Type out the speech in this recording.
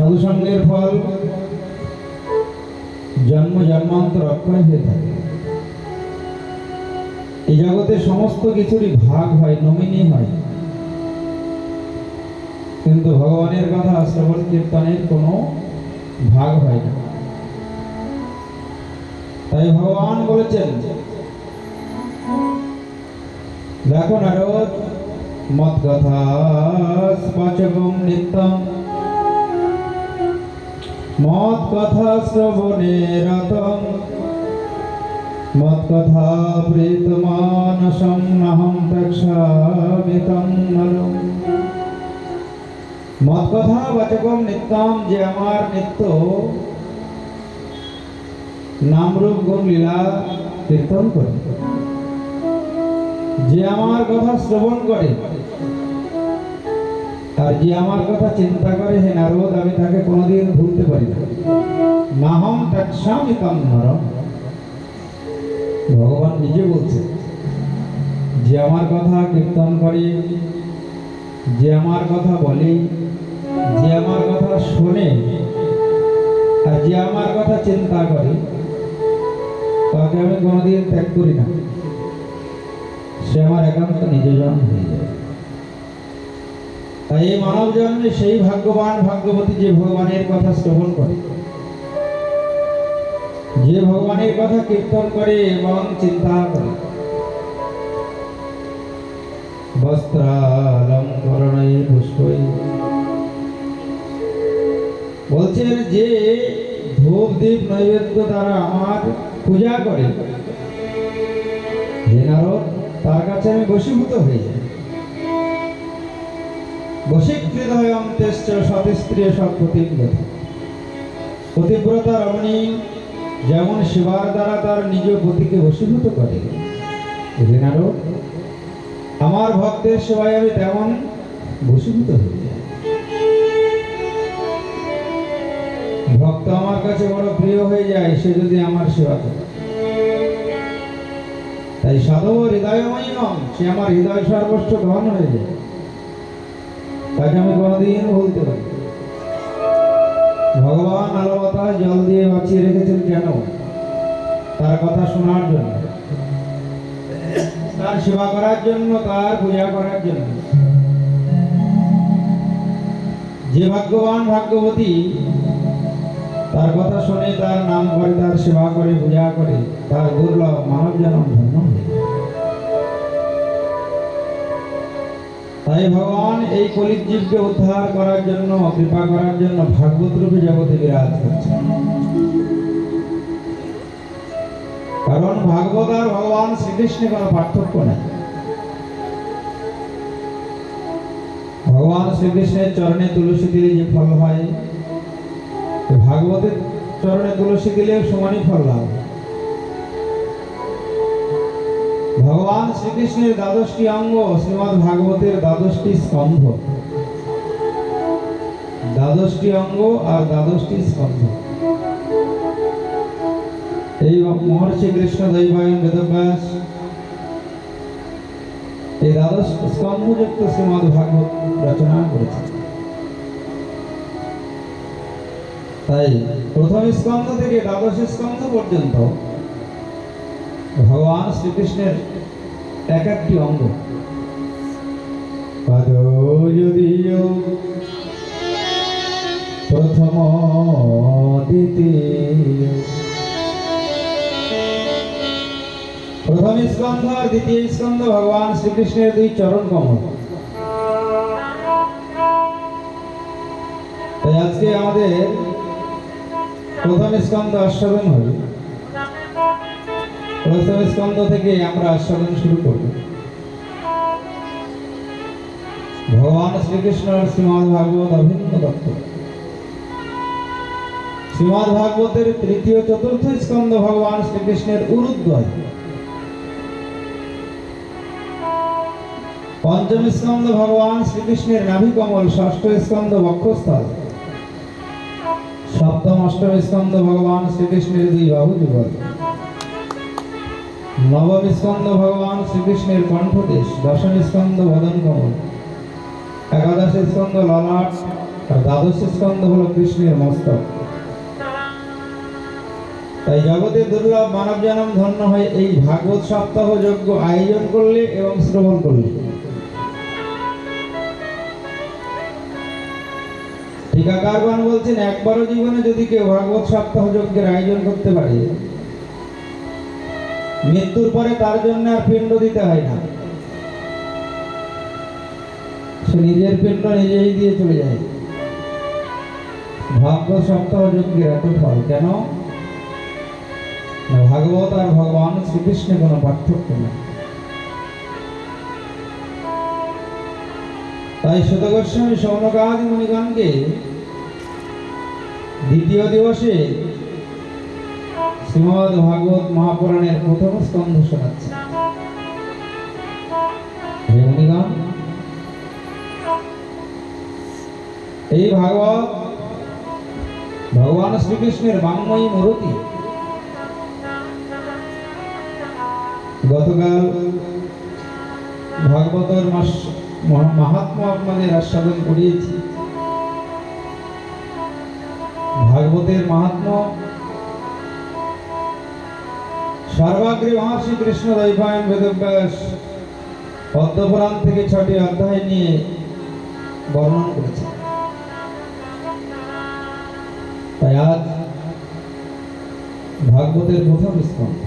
সাধুসঙ্গের ফল জন্ম জন্মান্তর অক্ষয় হয়ে থাকে। এই জগতে সমস্ত কিছুরই ভাগ হয়, নমিনি হয়। কিন্তু ভগবানের কথা শ্রবণ কীর্তনের কোনো ভাগ হয় না। তাই ভগবান বলেছেন, দেখো নারদ মত কথা নিত্যম। মত কথা শ্রবণে রতম মত কথা প্রীত মানসম নাহম তং মত কথা বাচকম নিত্যম যে আমার নিত্য। নামরূপ গুণ লীলা কীর্তন করে। যে আমার কথা শ্রবণ করে আর যে আমার কথা চিন্তা করে হে নারদ, আমি তাকে কোনোদিন ভুলতে পারি নাহম তৎস্বামী তম নরম ভগবান নিজে বলছে, যে আমার কথা কীর্তন করে, যে আমার কথা বলে, যে আমার কথা শোনে, আর যে আমার কথা চিন্তা করে, তাকে আমি কোনোদিন ত্যাগ করি না। সে আমার একান্ত নিজজন হয়ে যায়। এই মানব জন্মে সেই ভাগ্যবান ভাগ্যবতী যে ভগবানের কথা শ্রবণ করে, যে ভগবানের কথা কীর্তন করে এবং চিন্তা করে। বলছেন যে ধূপ দীপ নৈবেদ্য দ্বারা আমার পূজা করে তার কাছে আমি বশীভূত হয়ে যাই। বশীকৃত হয় অন্তেশ্চ সতস্ত্রী সৎপতিব্রত পতিব্রতা রমণী যেমন শিবার দ্বারা তার নিজ পতিকে বশীভূত করে আমার ভক্তের সেবায় আমি তেমন বশীভূত হয়ে যাই ভক্ত আমার কাছে বড় প্রিয় হয়ে যায়, সে যদি আমার সেবা করে। তাই সাধব হৃদয়ময়ী নন, সে আমার হৃদয় সর্বস্ব ধন হয়ে যায়। তাকে আমি কোনোদিন বলতে পারি ভগবান আলবতা জল দিয়ে বাঁচিয়ে রেখেছেন কেন? তার কথা শোনার জন্য, তার সেবা করার জন্য, তার পূজা করার জন্য। যে ভাগ্যবান ভাগ্যবতী, তার কথা শুনে তার নাম করে তার সেবা করে, পূজা করে, তার দুর্লভ মানব জনম ধন্য তাই ভগবান এই কলির জীবকে উদ্ধার করার জন্য, কৃপা করার জন্য ভাগবত রূপে জগতে বিরাজ করছেন কারণ ভাগবত আর ভগবান শ্রীকৃষ্ণে কোনো পার্থক্য নেই ভগবান শ্রীকৃষ্ণের চরণে তুলসী দিলে যে ফল হয়, ভাগবতের চরণে তুলসী দিলে সমানই ফল লাভ হয়। ভগবান শ্রীকৃষ্ণের দ্বাদশটি অঙ্গ শ্রীমৎ ভাগবতের দ্বাদশটি স্কন্ধ। দ্বাদশটি অঙ্গ আর দ্বাদশটি স্কন্ধ। এই মহর্ষি কৃষ্ণ দৈবায়ন বেদব্যাস, এই দ্বাদশ স্কন্ধযুক্ত শ্রীমৎ ভাগবত রচনা করেছেন। তাই প্রথম স্কন্ধ থেকে দ্বাদশ স্কন্ধ পর্যন্ত ভগবান শ্রীকৃষ্ণের এক একটি অঙ্গ। যদিও প্রথম দ্বিতীয় প্রথম স্কন্ধ আর দ্বিতীয় স্কন্ধ ভগবান শ্রীকৃষ্ণের দুই চরণ কমল। তাই আজকে আমাদের প্রথম স্কন্ধ আস্বাদন হবে প্রথম স্কন্ধ থেকে আমরা আস্বাদন শুরু করব ভগবান শ্রীকৃষ্ণ শ্রীমদ ভাগবত অভিন্ন দত্ত শ্রীমদ ভাগবতের তৃতীয় চতুর্থ ভগবান শ্রীকৃষ্ণের উরুদ্বয়। পঞ্চম ভগবান শ্রীকৃষ্ণের নাভি কমল ষষ্ঠ স্কন্ধ বক্ষস্থল। সপ্তম, অষ্টম স্কন্ধ ভগবান শ্রীকৃষ্ণের দুই বাহু যুগল। নবম স্কন্ধ ভগবান শ্রীকৃষ্ণের কণ্ঠদেশ দশম স্কন্ধ ভদন কমল একাদশ স্কন্ধ ললাট আর দ্বাদশ স্কন্ধ হলো কৃষ্ণের মস্তক। তাই জগতে দুর্লভ মানব জনম ধন্য হয় এই ভাগবত সপ্তাহ যজ্ঞ আয়োজন করলে এবং শ্রবণ করলে। টিকাকারগণ বলছেন, একবারও জীবনে যদি কেউ ভাগবত সপ্তাহ যজ্ঞের আয়োজন করতে পারে মৃত্যুর পরে তার জন্য আর পিণ্ড দিতে হয় না। সে নিজের পিণ্ড নিজেই দিয়ে চলে যায়। ভাগবত সপ্তাহ যজ্ঞের এত ফল কেন? ভাগবত আর ভগবান শ্রীকৃষ্ণের কোনো পার্থক্য নেই। তাই শত গোস্বামী সৌনকাদি মুনিগণকে দ্বিতীয় দিবসে শ্রীমদ ভাগবত মহাপুরাণের প্রথম স্কন্ধ শোনাচ্ছে। এই ভাগবত, ভগবান শ্রীকৃষ্ণের বাংময়ী মূর্তি, গতকাল ভাগবতের মাস- আপনাদের আস্বাদন করিয়েছি। ভাগবতের মাহাত্ম্য সর্বাগ্রে মহর্ষি কৃষ্ণ দৈপায়ন বেদব্যাস পদ্মপুরাণ থেকে ছটি অধ্যায় নিয়ে বর্ণন করেছে তাই আজ ভাগবতের প্রথম স্কন্ধ।